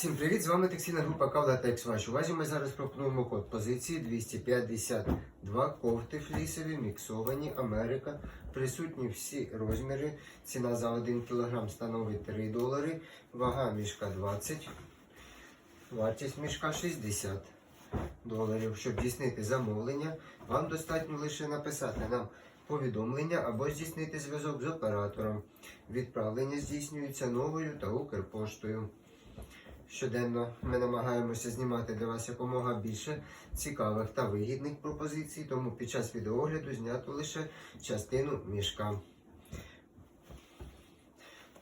Всім привіт! З вами текстильна група Кавлатекс. Вашій увазі ми зараз пропонуємо код позиції 252 кофти флісові, міксовані, Америка. Присутні всі розміри. Ціна за 1 кг становить 3 долари, вага мішка 20, вартість мішка 60 доларів. Щоб здійснити замовлення, вам достатньо лише написати нам повідомлення або здійснити зв'язок з оператором. Відправлення здійснюється новою та Укрпоштою. Щоденно ми намагаємося знімати для вас якомога більше цікавих та вигідних пропозицій, тому під час відеогляду знято лише частину мішка.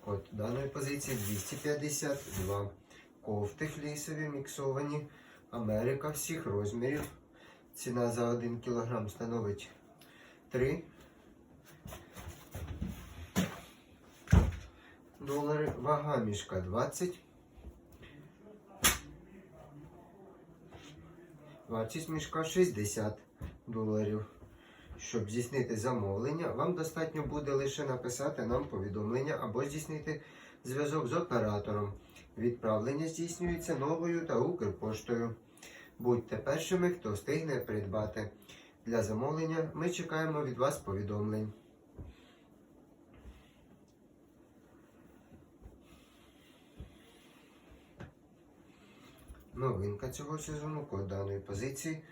Код даної позиції 252. Кофти флісові міксовані. Америка всіх розмірів. Ціна за 1 кг становить 3 долари. Вага мішка 20. Вартість мішка 60 доларів. Щоб здійснити замовлення, вам достатньо буде лише написати нам повідомлення або здійснити зв'язок з оператором. Відправлення здійснюється новою та Укрпоштою. Будьте першими, хто встигне придбати. Для замовлення ми чекаємо від вас повідомлень. Новинка цього сезону код даної позиції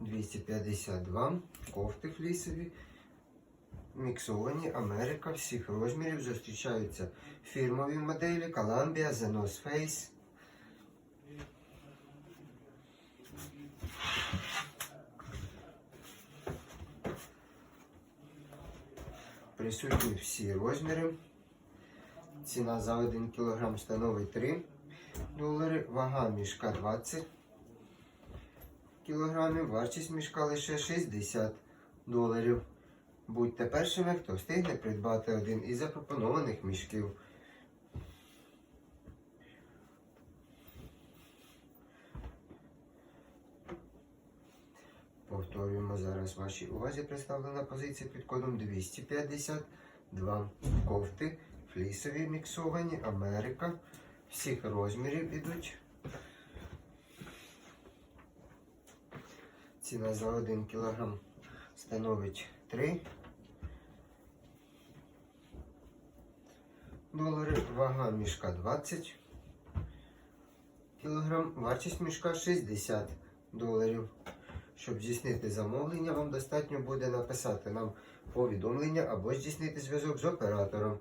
252 кофти флісові. Міксовані Америка всіх розмірів зустрічаються фірмові моделі Columbia, The North Face. Присутні всі розміри. Ціна за 1 кг становить 3 долари, вага мішка 20 кілограмів, вартість мішка лише 60 доларів. Будьте першими, хто встигне придбати один із запропонованих мішків. Повторюємо зараз вашій увазі представлена позиція під кодом 252 кофти, флісові міксовані, Америка. Всіх розмірів ідуть. Ціна за 1 кг становить 3 долари. Вага мішка 20 кг. Вартість мішка 60 доларів. Щоб здійснити замовлення, вам достатньо буде написати нам повідомлення або здійснити зв'язок з оператором.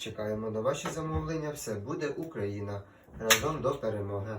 Чекаємо на ваші замовлення. Все буде Україна. Разом до перемоги.